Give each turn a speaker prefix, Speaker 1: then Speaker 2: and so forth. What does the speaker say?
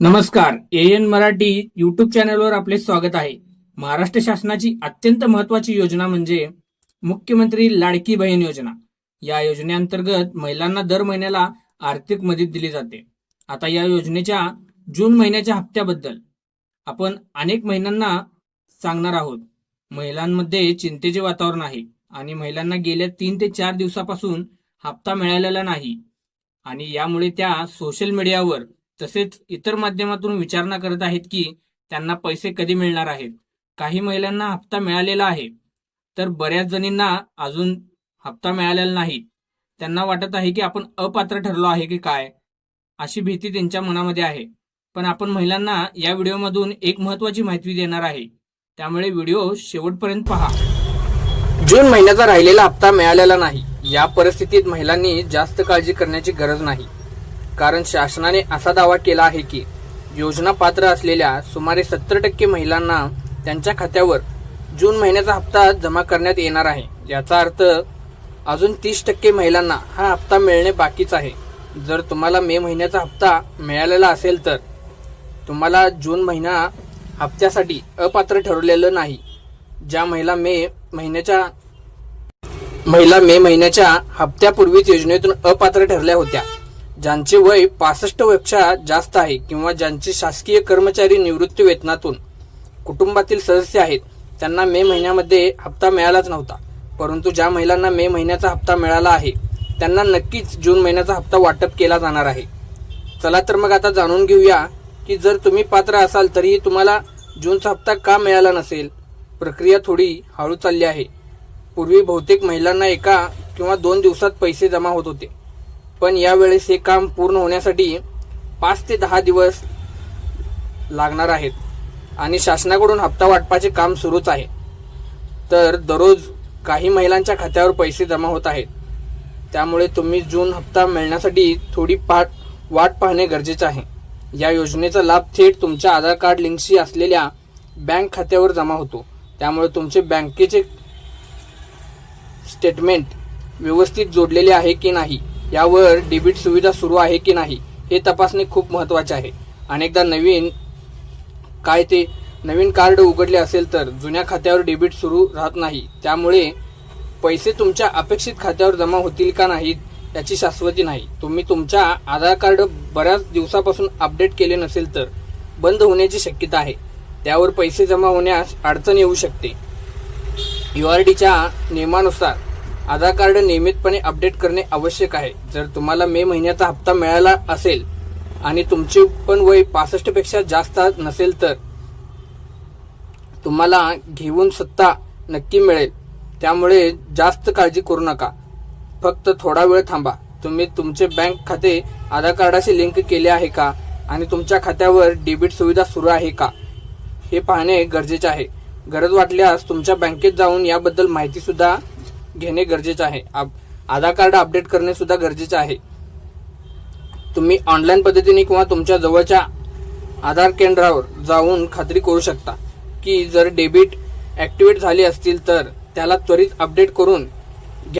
Speaker 1: नमस्कार. A N Marathi YouTube चॅनलवर आपले स्वागत आहे. महाराष्ट्र शासनाची अत्यंत महत्वाची योजना म्हणजे मुख्यमंत्री लाडकी बहीण योजना. या योजनेअंतर्गत महिलांना दर महिन्याला आर्थिक मदत दिली जाते. आता या योजनेच्या जून महिन्याच्या हप्त्याबद्दल आपण अनेक महिलांना सांगणार आहोत. महिलांमध्ये चिंतेचे वातावरण आहे आणि महिलांना गेल्या तीन ते चार दिवसापासून हप्ता मिळालेला नाही आणि यामुळे त्या सोशल मीडियावर तसेच इतर माध्यमातून विचारणा करत आहेत की त्यांना पैसे कधी मिळणार आहेत. काही महिलांना हप्ता मिळालेला आहे. तर बऱ्याच जणींना अजून हप्ता मिळालेला नाही. त्यांना वाटत आहे की आपण अपात्र ठरलो आहे की काय अशी भीती त्यांच्या मनामध्ये आहे. पण आपण महिलांना या व्हिडिओमधून एक महत्वाची माहिती देणार आहे. त्यामुळे व्हिडिओ शेवटपर्यंत पहा. जून महिन्याचा राहिलेला हप्ता मिळालेला नाही. या परिस्थितीत महिलांनी जास्त काळजी करण्याची गरज नाही. कारण शासनाने असा दावा केला आहे की योजना पात्र असलेल्या सुमारे सत्तर टक्के महिलांना त्यांच्या खात्यावर जून महिन्याचा हप्ता जमा करण्यात येणार आहे. याचा अर्थ अजून तीस टक्के महिलांना हा हप्ता मिळणे बाकीच आहे. जर तुम्हाला मे महिन्याचा हप्ता मिळालेला असेल तर तुम्हाला जून महिना हप्त्यासाठी अपात्र ठरवलेलं नाही. ज्या महिला मे महिन्याच्या महिला मे महिन्याच्या हप्त्यापूर्वीच योजनेतून अपात्र ठरल्या होत्या. ज्यांचे वय पासष्ट वर्षा जास्त आहे किंवा ज्यांचे शासकीय कर्मचारी निवृत्ती वेतनातून कुटुंबातील सदस्य आहेत त्यांना मे महिन्यामध्ये हप्ता मिळालाच नव्हता. परंतु ज्या महिलांना मे महिन्याचा हप्ता मिळाला आहे त्यांना नक्कीच जून महिन्याचा हप्ता वाटप केला जाणार आहे. चला तर मग आता जाणून घेऊया की जर तुम्ही पात्र असाल तरीही तुम्हाला जूनचा हप्ता का मिळाला नसेल? प्रक्रिया थोडी हळू चालली आहे. पूर्वी बहुतेक महिलांना एका किंवा दोन दिवसात पैसे जमा होत होते. पण यावेळेस हे काम पूर्ण होण्यासाठी पाच ते दहा दिवस लागणार आहेत. आणि शासनाकडून हप्ता वाटपाचे काम सुरूच आहे. तर दररोज काही महिलांच्या खात्यावर पैसे जमा होत आहेत. त्यामुळे तुम्ही जून हप्ता मिळण्यासाठी थोडी पाठ वाट पाहणे गरजेचे आहे. या योजनेचा लाभ थेट तुमच्या आधार कार्ड लिंकशी असलेल्या बँक खात्यावर जमा होतो. त्यामुळे तुमचे बँकेचे स्टेटमेंट व्यवस्थित जोडलेले आहे की नाही? यावर डेबिट सुविधा सुरू आहे की नाही हे तपासणे खूप महत्त्वाचे आहे. अनेकदा नवीन काय ते नवीन कार्ड उघडले असेल तर जुन्या खात्यावर डेबिट सुरू राहत नाही. त्यामुळे पैसे तुमच्या अपेक्षित खात्यावर जमा होतील का नाहीत याची शाश्वती नाही. तुम्ही तुमच्या आधार कार्ड बऱ्याच दिवसापासून अपडेट केले नसेल तर बंद होण्याची शक्यता आहे. त्यावर पैसे जमा होण्यास अडचण येऊ शकते. यू आर डीच्या नियमानुसार आधार कार्ड नियमितपणे अपडेट करणे आवश्यक आहे. जर तुम्हाला मे महिन्याचा हप्ता मिळाला असेल आणि तुमचे पण वय पासष्टपेक्षा जास्त नसेल तर तुम्हाला घेऊन सत्ता नक्की मिळेल. त्यामुळे जास्त काळजी करू नका. फक्त थोडा वेळ थांबा. तुम्ही तुमचे बँक खाते आधार कार्डाशी लिंक केले आहे का? आणि तुमच्या खात्यावर डेबिट सुविधा सुरू आहे का? हे पाहणे गरजेचे आहे. गरज वाटल्यास तुमच्या बँकेत जाऊन याबद्दल माहिती सुद्धा घेणे गरजेचे आहे. आप- आधार कार्ड अपडेट करणे सुद्धा गरजेचे आहे. तुम्ही ऑनलाईन पद्धतीने किंवा तुमच्या जवळच्या आधार केंद्रावर जाऊन खात्री करू शकता की जर डेबिट ऍक्टिव्हेट झाली असतील तर त्याला त्वरित अपडेट करून